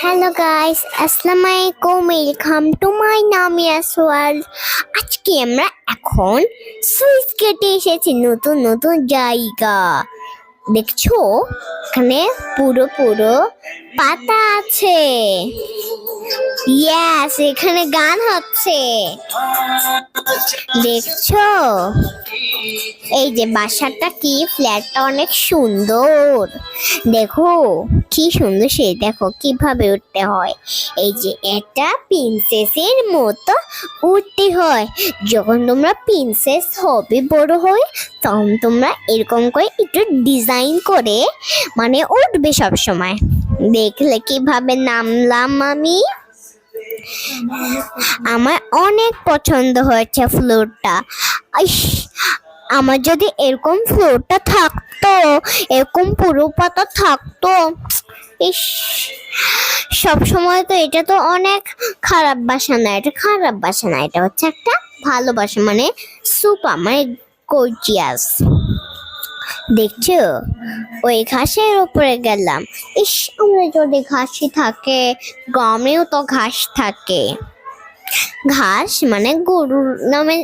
Hello guys আসসালামু আলাইকুম welcome to my নামিয়াস ওয়ার্ল্ড আজকে আমরা এখন সুইচ গেটে এসেছি। নতুন নতুন জায়গা। দেখছ? এখানে পুরো পুরো পাতা আছে। ইয়েস এখানে গান হচ্ছে। দেখছ? এই যে বাসাটা কি? ফ্ল্যাটটা অনেক সুন্দর। দেখো, কি সুন্দর সে, দেখো কীভাবে উঠতে হয়। এই যে এটা প্রিন্সেসের মতো উঠতে হয়। যখন তোমরা প্রিন্সেস হবে, বড় হয়ে, তখন তোমরা এরকম করে একটু ডিজাইন করে মানে উঠবে সব সময় দেখলে কীভাবে নামলাম আমি? আমার অনেক পছন্দ হয়েছে ফ্লোরটা ইস আমার যদি এরকম ফ্লোরটা থাকতো, এরকম পুরো পাতা থাকতো, ইস, সব সময় তো এটা তো অনেক খারাপ বাসা না, এটা খারাপ বাসা না, এটা হচ্ছে একটা ভালোবাসা মানে সুপার মানে গর্জিয়াস দেখছ? ওই ঘাসের উপরে গেলাম। ইস আমরা যদি ঘাসই থাকে, গমেও তো ঘাস থাকে। ঘাস মানে গরুর নামে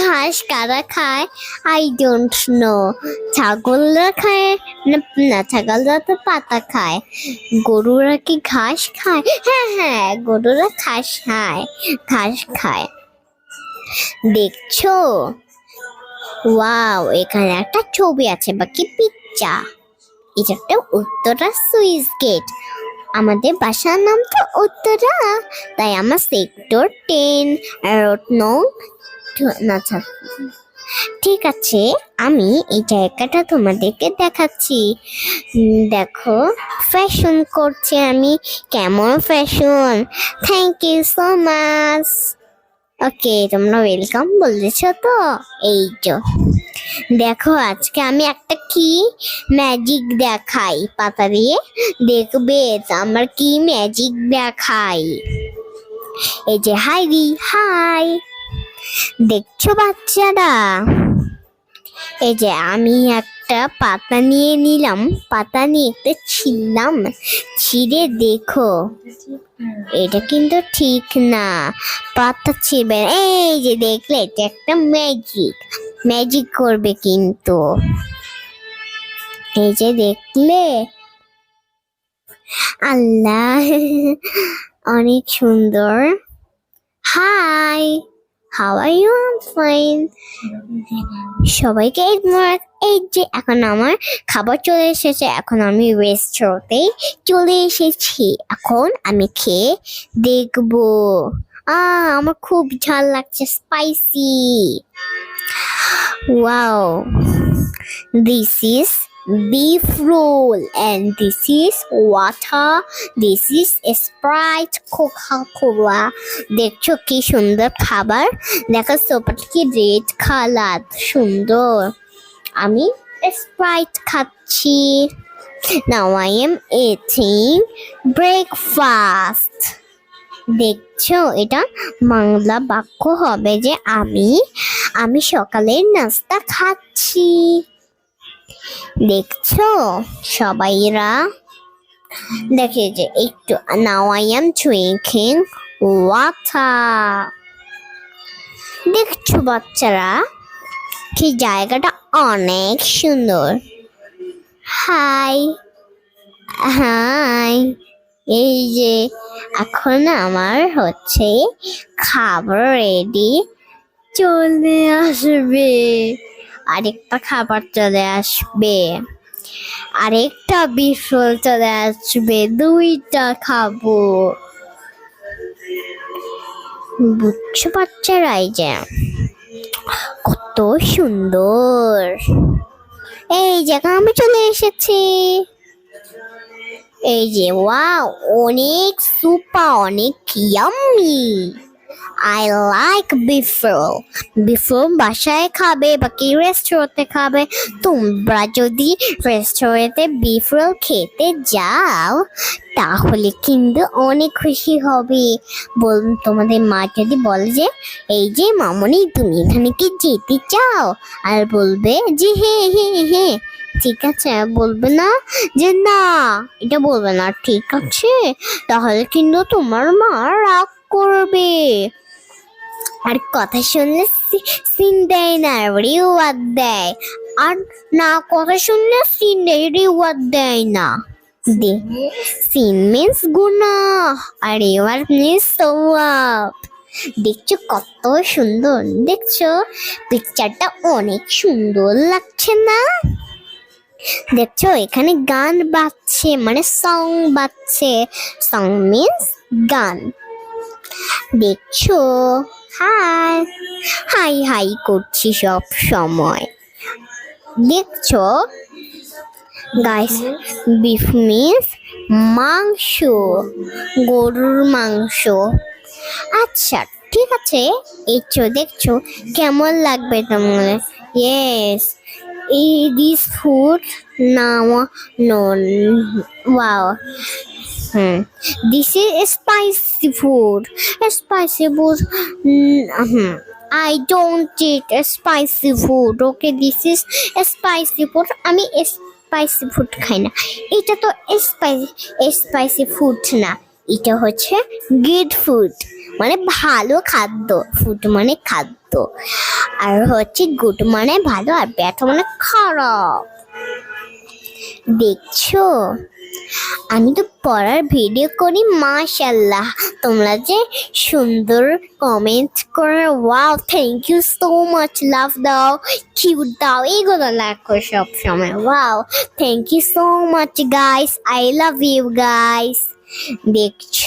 ঘাস কারা খায়? আই ডোন্ট নো ছাগলরা খায় না ছাগলরা তো পাতা খায়। গরুরা কি ঘাস খায়? হ্যাঁ হ্যাঁ গরুরা ঘাস খায় ঘাস খায়। দেখছ? ওয়াও এখানে একটা ছবি আছে, বাকি পিকচার এটা একটা উত্তরা সুইস গেট। আমাদের বাসার নাম তো উত্তরা। তাই আমার সেক্টর টেন রোড নং না ঠিক আছে, আমি এই জায়গাটা তোমাদেরকে দেখাচ্ছি। দেখো ফ্যাশন করছে আমি। কেমন fashion thank you so much okay তোমরা ওয়েলকাম বলেছ তো? এই তো। দেখো, আজকে আমি একটা কি ম্যাজিক দেখাই? পাতা দিয়ে? দেখবে, আমার কি ম্যাজিক দেখাই? এই যে হাই দি হাই দেখছ বাচ্চারা? এই যে, আমি একটা পাতা নিয়ে নিলাম। পাতা নিয়ে একটা ছিললাম ছিঁড়ে দেখো। এটা কিন্তু ঠিক না। পাতা ছিঁড়বে এই যে, দেখলে, এটা একটা ম্যাজিক ম্যাজিক করবে কিন্তু। এই যে দেখলে? আল্লাহ, অনেক সুন্দর। Hi how are you fine সবাইকে মা- এই যে এখন আমার খাবার চলে এসেছে, এখন আমি রেস্টুরেন্টে চলে এসেছি। এখন আমি খেয়ে দেখব। আমার খুব ঝাল লাগছে spicy wow this is beef roll and this is water. This is sprite coca cola দেখছ কি সুন্দর খাবার? দেখো সোপাটা কি রেড কালার সুন্দর। আমি স্প্রাইট খাচ্ছি। Now I am eating breakfast দেখছ? এটা বাংলা বাক্য হবে যে আমি আমি সকালের নাস্তা খাচ্ছি। দেখছ? সবাইরা? দেখে যে একটু now I am drinking water. দেখছ বাচ্চারা? কি জায়গাটা অনেক সুন্দর। Hi hi. এই যে, এখন আমার হচ্ছে খাবার রেডি চলে আসবে। আরেকটা খাবার চলে আসবে। আরেকটা বিফল চলে আসবে। দুইটা খাব। বুঝছ বাচ্চারা এই যে? কত সুন্দর। এই জায়গা আমি চলে এসেছি। এই যে ওয়া অনেক সুপার অনেক ইয়াম্মি আই লাইক বিফল বিফল বাসায় খাবে বা কি রেস্টুরেন্টে খাবে? তোমরা যদি রেস্টুরেন্টে বিফল খেতে যাও, তাহলে কিন্তু অনেক খুশি হবে। বল তোমাদের মা যদি বলে যে, এই যে মামনি, তুমি এখানে কি যেতে চাও? আর বলবে যে হ্যাঁ হ্যাঁ হ্যাঁ ঠিক আছে? বলবে না যে, না, এটা বলবে না। ঠিক আছে? তাহলে কিন্তু তোমার মা রাগ করবে। আর কথা শুনলে সিন দেয় না রিওয়ার্ড দেয়। আর না কথা শুনলে সিন দেয় রিওয়ার্ড দেয় না। দে। সিন মিন্স গুনা আর রিওয়ার্ড মিন্স সওয়াব। দেখছ কত সুন্দর, দেখছ? পিকচারটা অনেক সুন্দর লাগছে না? দেখছ, এখানে গান বাজছে মানে সং বাজছে। সং মিন্স গান। দেখছ? হাই হাই হাই করছি সব সময়। দেখছ? গাইস বিফ মিন্স মাংস, গরুর মাংস। আচ্ছা ঠিক আছে এই দেখছ, কেমন লাগবে তোমার? ইয়েস এই this food now no wow this is spicy food spicy food hmm. I don't eat spicy food. Okay, this is spicy food. আমি স্পাইসি ফুড খাই না। এটা তো স্পাইসি স্পাইসি ফুড না। এটা হচ্ছে গুড ফুড মানে ভালো খাদ্য। ফুড মানে খাদ্য। আর হচ্ছে গুড মানে ভালো আর ব্যাড মানে খারাপ। দেখছ? আমি তো পড়ার ভিডিও করি মাশাল্লাহ তোমরা যে সুন্দর কমেন্ট করে wow thank you so much love দাও কিউট দাও, এইগুলো লাগো সব সময় wow thank you so much guys I love you guys দেখছ?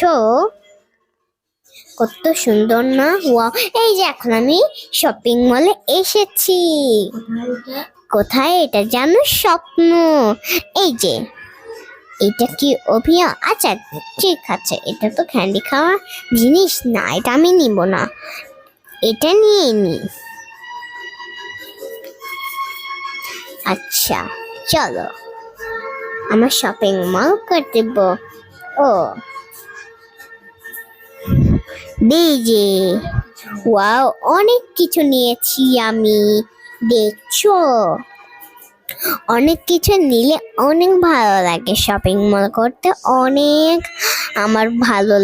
কত সুন্দর না? ওয়াও এই যে এখন আমি শপিং মলে এসেছি। কোথায় এটা? জানো? স্বপ্ন। এই যে এটা কি অভিয়া? আচ্ছা ঠিক আছে, এটা তো ক্যান্ডি খাওয়া জিনিস, না, এটা আমি নিব না। এটা নিয়ে নি। আচ্ছা চলো। আমার শপিং মল করতে ও। যে, ওয়াও, অনেক কিছু নিয়েছি আমি। দেখছ? অনেক কিছু নিলে অনেক ভালো লাগে শপিং মল করতে অনেক আমার ভালো